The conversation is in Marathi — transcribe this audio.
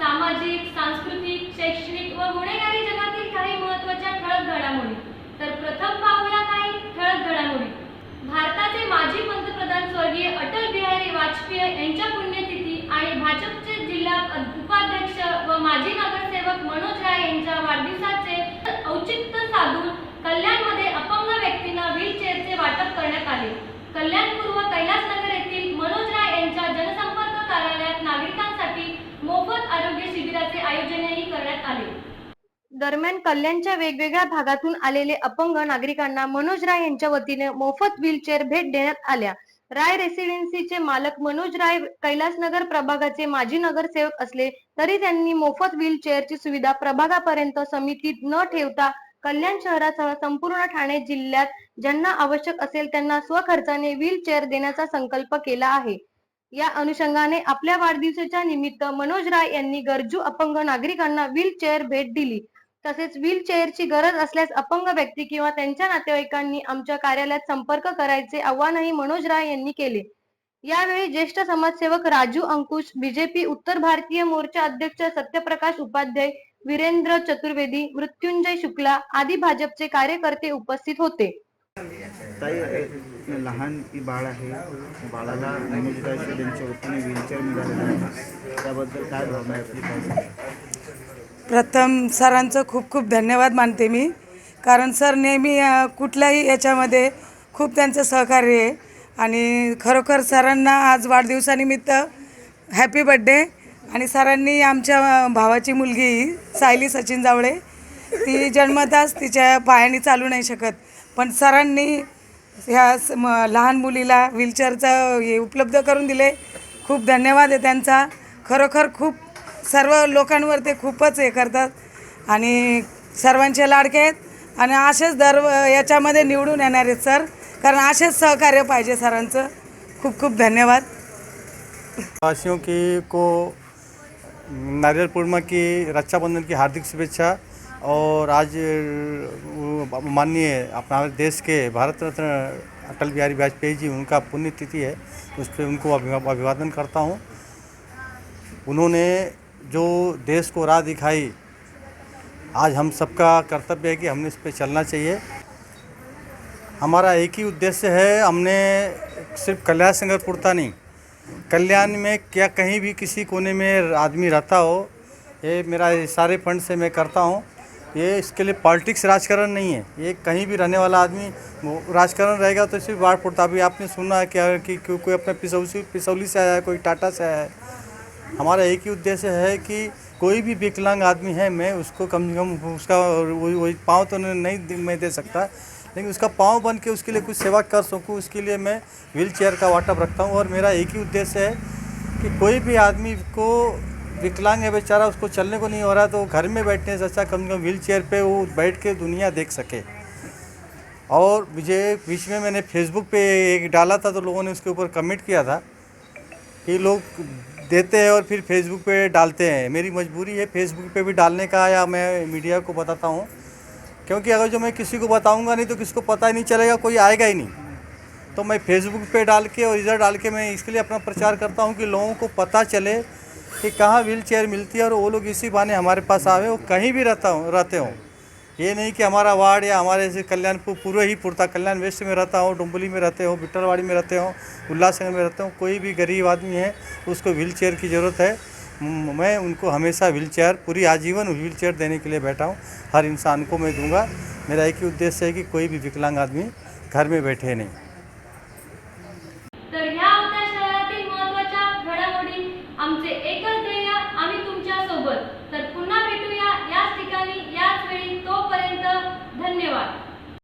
सामाजिक सांस्कृतिक शैक्षणिक व गुन्हेगारी जगातील काही महत्त्वाच्या ठळक घडामोडी तर प्रथम पाहूया काही ठळक घडामोडी भारताचे माजी पंतप्रधान स्वर्गीय अटल बिहारी वाजपेयी यांच्या पुण्यतिथी आणि भाजपचे जिल्हा उपाध्यक्ष व माजी नगरसेवक मनोज राय यांच्या वाढदिवसाचे औचित्य साधून कल्याणमध्ये अपंग व्यक्तींना व्हीलचेअरचे वाटप करण्यात आले. कल्याण पूर्व कैलासनगर येथील मनोज राय यांच्या जनसंपर्क कार्यालयात नागरिकांसाठी मोफत आरोग्य शिबिराचे आयोजनही करण्यात आले. दरम्यान कल्याणच्या वेगवेगळ्या भागातून आलेले अपंग नागरिकांना मनोज राय यांच्या वतीने मोफत व्हीलचेअर भेट देण्यात आल्या. राय रेसिडेन्सीचे मालक मनोज राय कैलासनगर प्रभागाचे माजी नगरसेवक असले तरी त्यांनी मोफत व्हीलचेअरची सुविधा प्रभागापर्यंत समितीत न ठेवता कल्याण शहरासह संपूर्ण ठाणे जिल्ह्यात ज्यांना आवश्यक असेल त्यांना स्वखर्चाने व्हीलचेअर देण्याचा संकल्प केला आहे. या अनुषंगाने आपल्या वाढदिवसाच्या निमित्त मनोज राय यांनी गरजू अपंग नागरिकांना व्हीलचेअर भेट दिली. तसेच व्हीलचेअरची गरज असल्यास अपंग व्यक्ती किंवा त्यांच्या नातेवाईकांनी आमच्या कार्यालयात संपर्क करायचे आवाहनही मनोज राय यांनी केले. यावेळी ज्येष्ठ समाजसेवक राजू अंकुश बीजेपी उत्तर भारतीय मोर्चा अध्यक्ष सत्यप्रकाश उपाध्याय वीरेंद्र चतुर्वेदी मृत्युंजय शुक्ला आदी भाजपचे कार्यकर्ते उपस्थित होते. लहान बाळ आहे. बाळाला वतीने व्हीलचेअर आहे. त्याबद्दल काय भावना आहे आपली? प्रथम सरांचं खूप खूप धन्यवाद मानते मी. कारण सर नेहमी कुठल्याही याच्यामध्ये खूप त्यांचं सहकार्य आहे. आणि खरोखर सरांना आज वाढदिवसानिमित्त हॅपी बड्डे आणि सरांनी आमच्या भावाची मुलगी सायली सचिन जावळे ती जन्मताच तिच्या पायाने चालू नाही शकत. पण सरांनी ह्या स- म- लहान मुलीला व्हीलचेअरचं हे उपलब्ध करून दिले. खूप धन्यवाद आहे त्यांचा. खरोखर खूप सर्व लोकांवर ते खूपच हे करतात आणि सर्वांचे लाडके आहेत. आणि असेच दर याच्यामध्ये निवडून येणार आहेत सर. कारण असेच सहकार्य पाहिजे सरांचं. खूप खूप धन्यवाद. वासियों की को नारियल पूर्णिमा की रक्षाबंधन की हार्दिक शुभेच्छा और आज माननीय अपना देश के भारत रत्न अटल बिहारी वाजपेयी जी उनका पुण्यतिथि है। उस पर उनको अभिवा- अभिवादन करता हूँ। उन्होंने जो देश को राह दिखाई, आज हम सबका कर्तव्य है कि हमने इस पर चलना चाहिए। हमारा एक ही उद्देश्य है, हमने सिर्फ़ कल्याण संघ पुरता नहीं, कल्याण में क्या कहीं भी किसी कोने में आदमी रहता हो, ये मेरा सारे फंड से मैं करता हूँ। ये इसके लिए पॉलिटिक्स राजकारण नहीं है, ये कहीं भी रहने वाला आदमी राजकारण रहेगा तो सिर्फ़ बाढ़ पुरता। अभी आपने सुना है क्या कि कि कोई अपने पिसौली पिसौली से आया है, कोई टाटा से आया है। हमारा एक ही उद्देश्य है कि कोई भी विकलांग आदमी है, मैं उसको कम से कम उसका वही वही पाँव तो नहीं मैं दे सकता, लेकिन उसका पाँव बन के उसके लिए कुछ सेवा कर सकूँ, उसके लिए मैं व्हील चेयर का वाटअप रखता हूँ। और मेरा एक ही उद्देश्य है कि कोई भी आदमी को विकलांग है, बेचारा उसको चलने को नहीं हो रहा तो घर में बैठने से अच्छा कम से कम व्हील चेयर पर वो बैठ के दुनिया देख सके। और मुझे बीच में मैंने फेसबुक पे एक डाला था तो लोगों ने उसके ऊपर कमेंट किया था कि लोग देते हैं और फिर फेसबुक पे डालते हैं। मेरी मजबूरी है फेसबुक पे भी डालने का या मैं मीडिया को बताता हूँ। क्योंकि अगर जो मैं किसी को बताऊँगा नहीं तो किसी को पता ही नहीं चलेगा, कोई आएगा ही नहीं। तो मैं फेसबुक पे डाल के और इधर डाल के मैं इसके लिए अपना प्रचार करता हूँ कि लोगों को पता चले कि कहाँ व्हील चेयर मिलती है और वो लोग इसी बहाने हमारे पास आवे, वो कहीं भी रहता हूँ, रहते हों। ये नहीं कि हमारा वार्ड या हमारे जैसे कल्याणपुर पूरे ही पुरता कल्याण वेस्ट में रहता हूँ डुम्बली में रहते हो बिट्टलवाड़ी में रहते हो, उल्लासनगर में रहते हो, कोई भी गरीब आदमी है, उसको व्हील चेयर की ज़रूरत है। मैं उनको हमेशा व्हील चेयर, पूरी आजीवन व्हील चेयर देने के लिए बैठा हूँ। हर इंसान को मैं दूँगा। मेरा एक ही उद्देश्य है कि कोई भी विकलांग आदमी घर में बैठे नहीं। तर